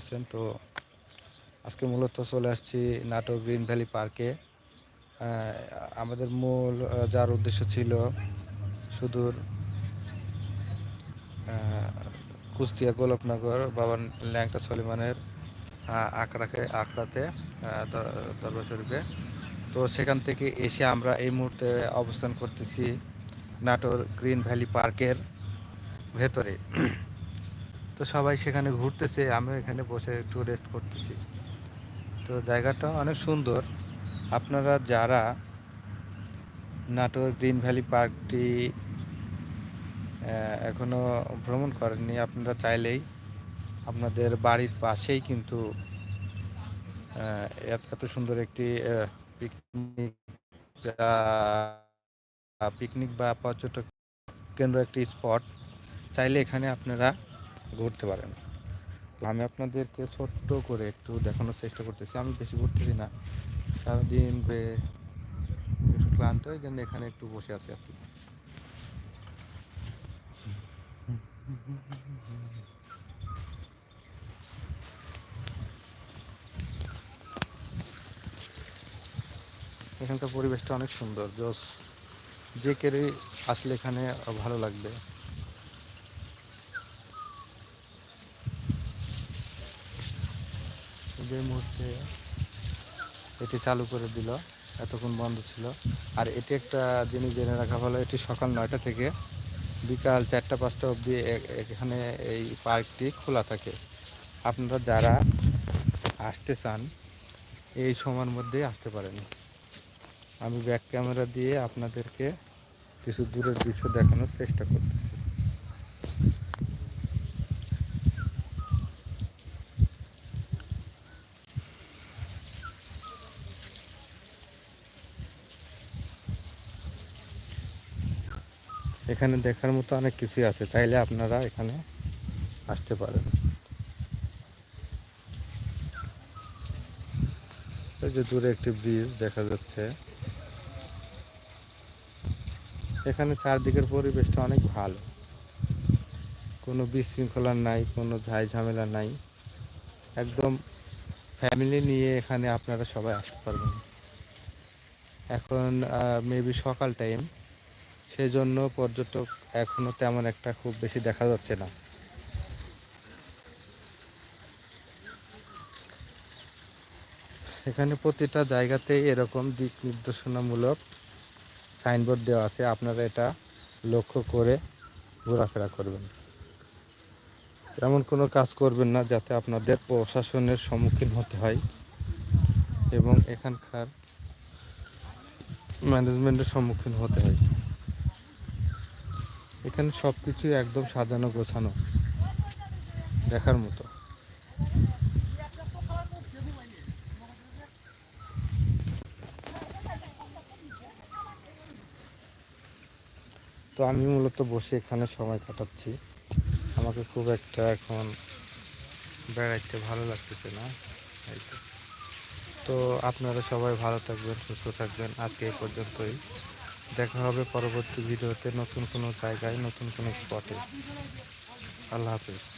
আছেন তো আজকে মূলত চলে আসছি নাটোর গ্রিন ভ্যালি পার্কে। আমাদের মূল যার উদ্দেশ্য ছিল সুদূর আহ, কুষ্টিয়া গোলকনগর বাবা ল্যাংটা সলিমানের আহ, আখড়াকে আখড়াতে দরবার শরীফে। তো সেখান থেকে এসে আমরা এই মুহূর্তে অবস্থান করতেছি নাটোর গ্রিন ভ্যালি পার্কের ভেতরে। তো সবাই সেখানে ঘুরতেছে আমিও এখানে বসে একটু রেস্ট করতেছি। তো জায়গাটা অনেক সুন্দর। আপনারা যারা নাটোর গ্রিন ভ্যালি পার্কটি আহ, এখনও ভ্রমণ করেননি আপনারা চাইলেই আপনাদের বাড়ির পাশেই কিন্তু এত সুন্দর একটি পিকনিক পিকনিক বা পর্যটক কেন্দ্র একটি স্পট চাইলে এখানে আপনারা ঘুরতে পারেন। আমি আপনাদেরকে ছোট্ট করে একটু দেখানোর চেষ্টা করতেছি। আমি বেশি ঘুরতেছি না। সারাদিন একটু ক্লান্ত এই জন্য এখানে একটু বসে আছি আর কি এখানকার পরিবেশটা অনেক সুন্দর। জস, যে কেড়ে আসলে এখানে ভালো লাগবে। যে মুহূর্তে এটি চালু করে দিল, এতক্ষণ বন্ধ ছিল। আর এটি একটা জিনিস জেনে রাখা ভালো, এটি সকাল নয়টা থেকে বিকাল চারটা, পাঁচটা অবধি এখানে এই পার্কটি খোলা থাকে। আপনারা যারা আসতে চান, এই সময়ের মধ্যেই আসতে পারেন। আমি ব্যাক ক্যামেরা দিয়ে আপনাদেরকে কিছু দূরের দৃশ্য দেখানোর চেষ্টা করতেছি এখানে দেখার মতো অনেক কিছুই আছে। চাইলে আপনারা এখানে আসতে পারেন। এই যে দূরে একটি ব্রিজ দেখা যাচ্ছে। এখানে চারদিকের পরিবেশটা অনেক ভালো। কোনো বিশৃঙ্খলা নাই, কোনো ঝাই ঝামেলা নাই। একদম ফ্যামিলি নিয়ে এখানে আপনারা সবাই আসতে পারবেন। এখন মেবি সকাল টাইম সেজন্য পর্যটক এখনও তেমন একটা খুব বেশি দেখা যাচ্ছে না। এখানে প্রতিটা জায়গাতেই এরকম দিক নির্দেশনামূলক সাইনবোর্ড দেওয়া আছে। আপনারা এটা লক্ষ্য করে ঘোরাফেরা করবেন। এমন কোনো কাজ করবেন না, যাতে আপনাদের প্রশাসনের সম্মুখীন হতে হয় এবং এখানকার ম্যানেজমেন্টের সম্মুখীন হতে হয়। এখানে সব কিছুই একদম সাজানো গোছানো, দেখার মতো। তো আমি মূলত বসে এখানে সময় কাটাচ্ছি। আমাকে খুব একটা এখন বেড়াইতে ভালো লাগতেছে না তো। আপনারা সবাই ভালো থাকবেন, সুস্থ থাকবেন। আজকে এই পর্যন্তই। দেখা হবে পরবর্তী ভিডিওতে নতুন কোনো জায়গায় নতুন কোনো স্পটে আল্লাহ হাফিজ।